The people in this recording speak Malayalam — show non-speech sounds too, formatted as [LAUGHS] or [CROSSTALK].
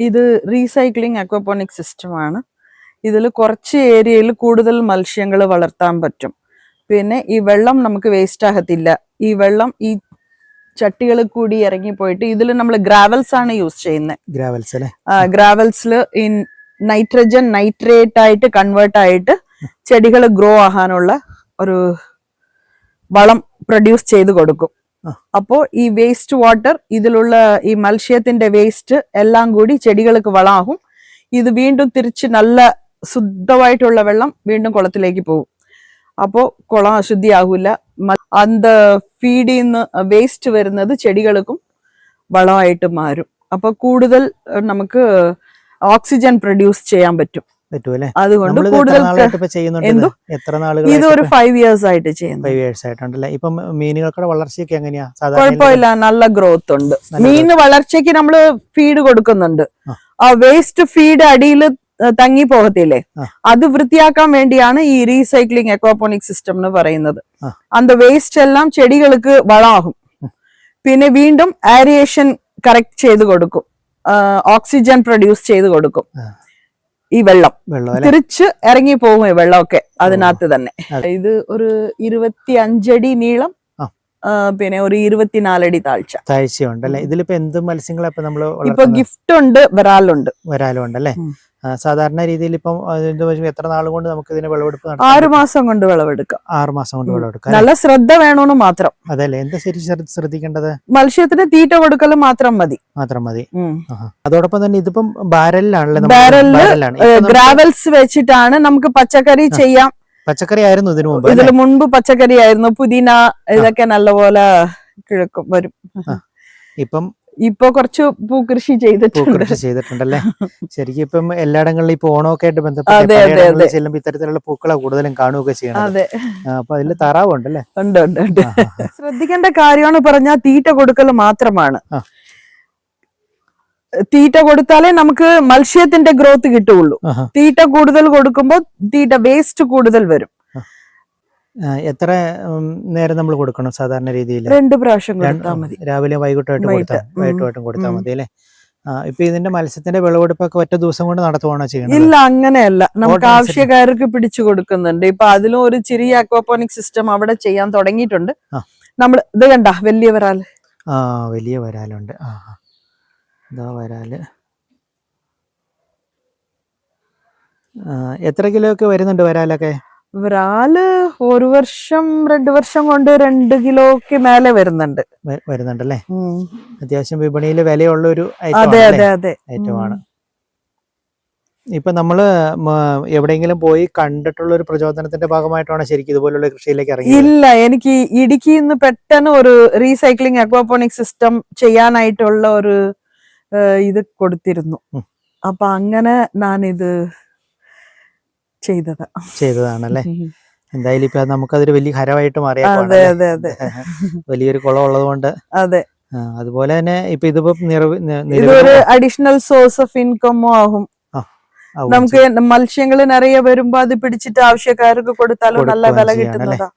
ഇത് റീസൈക്ലിംഗ് അക്വപോണിക് സിസ്റ്റമാണ് ഇതിൽ കുറച്ച് ഏരിയയിൽ കൂടുതൽ മത്സ്യങ്ങൾ വളർത്താൻ പറ്റും. പിന്നെ ഈ വെള്ളം നമുക്ക് വേസ്റ്റ് ആകത്തില്ല. ഈ വെള്ളം ഈ ചട്ടികൾ കൂടി ഇറങ്ങി പോയിട്ട് ഇതിൽ നമ്മൾ ഗ്രാവൽസ് ആണ് യൂസ് ചെയ്യുന്നത് ഗ്രാവൽസ് അല്ലേ? ഗ്രാവൽസിൽ ഈ നൈട്രജൻ നൈട്രേറ്റ് ആയിട്ട് കൺവേർട്ട് ആയിട്ട് ചെടികൾ ഗ്രോ ആകാനുള്ള ഒരു വളം പ്രൊഡ്യൂസ് ചെയ്ത് കൊടുക്കും. അപ്പോ ഈ വേസ്റ്റ് വാട്ടർ ഇതിലുള്ള ഈ മത്സ്യത്തിന്റെ വേസ്റ്റ് എല്ലാം കൂടി ചെടികൾക്ക് വളമാകും ഇത് വീണ്ടും തിരിച്ച് നല്ല ശുദ്ധമായിട്ടുള്ള വെള്ളം വീണ്ടും കുളത്തിലേക്ക് പോകും. അപ്പോ കുളം അശുദ്ധിയാകൂല. മ- അന്ത ഫീഡിൽ നിന്ന് വേസ്റ്റ് വരുന്നത് ചെടികൾക്കും വളമായിട്ട് മാറും. അപ്പൊ കൂടുതൽ നമുക്ക് ഓക്സിജൻ പ്രൊഡ്യൂസ് ചെയ്യാൻ പറ്റും. പറ്റൂല്ലേ അതുകൊണ്ട് കൂടുതൽ എത്ര നാളുകൾ ഇത്? ഒരു ഫൈവ് ഇയേഴ്സ് ആയിട്ട് ചെയ്യുന്നു. ഫൈവ് ഇയേഴ്സ് ആയിട്ടുണ്ടല്ലേ? ഇപ്പം മീനുകളുടെ വളർച്ചയൊക്കെ എങ്ങനെയാ? കുഴപ്പമില്ല. നല്ല ഗ്രോത്ത് ഉണ്ട്. മീൻ വളർച്ചയ്ക്ക് നമ്മൾ ഫീഡ് കൊടുക്കുന്നുണ്ട്. ആ. വേസ്റ്റ് ഫീഡ് അടിയിൽ തങ്ങി പോകത്തില്ലേ അത് വൃത്തിയാക്കാൻ വേണ്ടിയാണ് ഈ റീസൈക്ലിംഗ് എക്വാപോണിക് സിസ്റ്റം എന്ന് പറയുന്നത്. അന്ത വേസ്റ്റ് എല്ലാം ചെടികൾക്ക് വളമാകും. പിന്നെ വീണ്ടും ആരിയേഷൻ കറക്റ്റ് ചെയ്ത് കൊടുക്കും. ഓക്സിജൻ പ്രൊഡ്യൂസ് ചെയ്ത് കൊടുക്കും. ഈ വെള്ളം. തിരിച്ച് ഇറങ്ങി പോകും ഈ വെള്ളമൊക്കെ അതിനകത്ത് തന്നെ. ഇത് ഒരു ഇരുപത്തി അഞ്ചടി നീളം പിന്നെ ഒരു ഇരുപത്തിനാലടി താഴ്ച. താഴ്ചയുണ്ട് അല്ലെ ഇതിലിപ്പോ എന്ത് മത്സ്യങ്ങളെ ഇപ്പൊ നമ്മൾ ഇപ്പൊ ഗിഫ്റ്റ് ഉണ്ട് വരാലുണ്ട്. വരാലുണ്ട് അല്ലേ സാധാരണ രീതിയിൽ ഇപ്പം എത്ര നാൾ കൊണ്ട് നമുക്ക് ഇതിന് വിളവെടുപ്പ് ആറു മാസം കൊണ്ട് വിളവെടുക്കാം. ആറ് മാസം കൊണ്ട്. വിളവെടുക്കാം നല്ല ശ്രദ്ധ വേണമെന്ന് മാത്രം. അതല്ലേ? എന്താ ശരി ശ്രദ്ധ- ശ്രദ്ധിക്കേണ്ടത്? മത്സ്യത്തിന് തീറ്റ കൊടുക്കൽ മാത്രം മതി. മാത്രം മതി. അതോടൊപ്പം തന്നെ ഇതിപ്പം ബാരലിലാണല്ലേ ബാരലിൽ, ബാരലിലാണ്. ഗ്രാവൽസ് വെച്ചിട്ടാണ് നമുക്ക് പച്ചക്കറി ചെയ്യാം. പച്ചക്കറി ആയിരുന്നു ഇതിനു മുമ്പ് ഇതിന്? മുൻപ് പച്ചക്കറി ആയിരുന്നു പുതിന ഇതൊക്കെ നല്ലപോലെ കിഴക്കും വരും. ഇപ്പം ഇപ്പൊ കുറച്ച് പൂക്കൃഷി ചെയ്തിട്ടുണ്ട്. പൂക്കൃഷി ചെയ്തിട്ടുണ്ടല്ലേ? ശരിക്കും ഇപ്പം എല്ലായിടങ്ങളിലും ഇപ്പൊ ഓണമൊക്കെ ആയിട്ട് ബന്ധപ്പെട്ട്. ചെല്ലുമ്പോൾ ഇത്തരത്തിലുള്ള പൂക്കളെ കൂടുതലും കാണുകയൊക്കെ ചെയ്യണം അതെ. അപ്പൊ അതിൽ താറാവുണ്ടല്ലേ? ഉണ്ട് ഉണ്ട് ഉണ്ട്. ശ്രദ്ധിക്കേണ്ട കാര്യമാണ് പറഞ്ഞാൽ തീറ്റ കൊടുക്കൽ മാത്രമാണ്. തീറ്റ കൊടുത്താലേ നമുക്ക് മത്സ്യത്തിന്റെ ഗ്രോത്ത് കിട്ടുള്ളൂ. തീറ്റ കൂടുതൽ കൊടുക്കുമ്പോൾ തീറ്റ വേസ്റ്റ് കൂടുതൽ വരും. എത്ര നേരം നമ്മൾ കൊടുക്കണം സാധാരണ രീതിയിൽ രണ്ട് പ്രാവശ്യം കൊടുത്താൽ മതി. രാവിലെ വൈകിട്ടായിട്ട് വൈകിട്ട്, കൊടുത്താൽ വൈകിട്ടുമായിട്ടും കൊടുത്താൽ മതി അല്ലേ ഇപ്പൊ ഇതിന്റെ മത്സ്യത്തിന്റെ വിളവെടുപ്പൊക്കെ ഒറ്റ ദിവസം കൊണ്ട് നടത്തുവാണോ ചെയ്യുന്നത് ഇല്ല അങ്ങനെയല്ല. നമുക്ക്. ആവശ്യക്കാർക്ക് പിടിച്ചു കൊടുക്കുന്നുണ്ട്. ഇപ്പൊ അതിലും ഒരു ചെറിയ അക്വാപോണിക് സിസ്റ്റം അവിടെ ചെയ്യാൻ തുടങ്ങിയിട്ടുണ്ട്. നമ്മൾ ഇത് കണ്ട വലിയ വരാൽ ആ വലിയ വരാലുണ്ട് ആ. ഇതാ വരാൽ. എത്ര കിലോ ഒക്കെ വരുന്നുണ്ട് വരാലൊക്കെ? വരാൽ ഒരു വർഷം രണ്ട് വർഷം കൊണ്ട് രണ്ട് കിലോക്ക് മേലെ വരുന്നുണ്ട്. വരുന്നുണ്ട് ഉം. അത്യാവശ്യം വിപണിയിൽ വിലയുള്ള ഒരു അതെ ഐറ്റം അതെ. അതെ ഐറ്റമാണ്. ഇപ്പൊ നമ്മൾ എവിടെയെങ്കിലും പോയി കണ്ടിട്ടുള്ള ഒരു പ്രചോദനത്തിന്റെ ഭാഗമായിട്ടാണ് ശരിക്കും ഇതുപോലുള്ള കൃഷിയിലേക്ക് ഇറങ്ങി ഇല്ല എനിക്ക് ഇടുക്കിയിൽ നിന്ന് പെട്ടെന്ന് ഒരു റീസൈക്ലിംഗ് അക്വാപോണിക് സിസ്റ്റം ചെയ്യാനായിട്ടുള്ള ഒരു ഇത് കൊടുത്തിരുന്നു. അപ്പൊ അങ്ങനെ ഞാനിത് ചെയ്തത്. ചെയ്തതാണല്ലേ? എന്തായാലും ഇപ്പൊ നമുക്കതൊരു വലിയ ഹരമായിട്ട് മാറിയേക്കുവാണ് അതെ അതെ [LAUGHS] അതെ. വലിയൊരു കുളം ഉള്ളത് കൊണ്ട് അതെ അതുപോലെ തന്നെ ഇപ്പൊ ഇതിപ്പോ ഇതൊരു അഡീഷണൽ സോഴ്സ് ഓഫ് ഇൻകമോ ആകും നമുക്ക് മത്സ്യങ്ങൾ നിറയെ വരുമ്പോ അത് പിടിച്ചിട്ട് ആവശ്യക്കാർക്ക് കൊടുത്താലും നല്ല വില? കിട്ടുന്നതാ.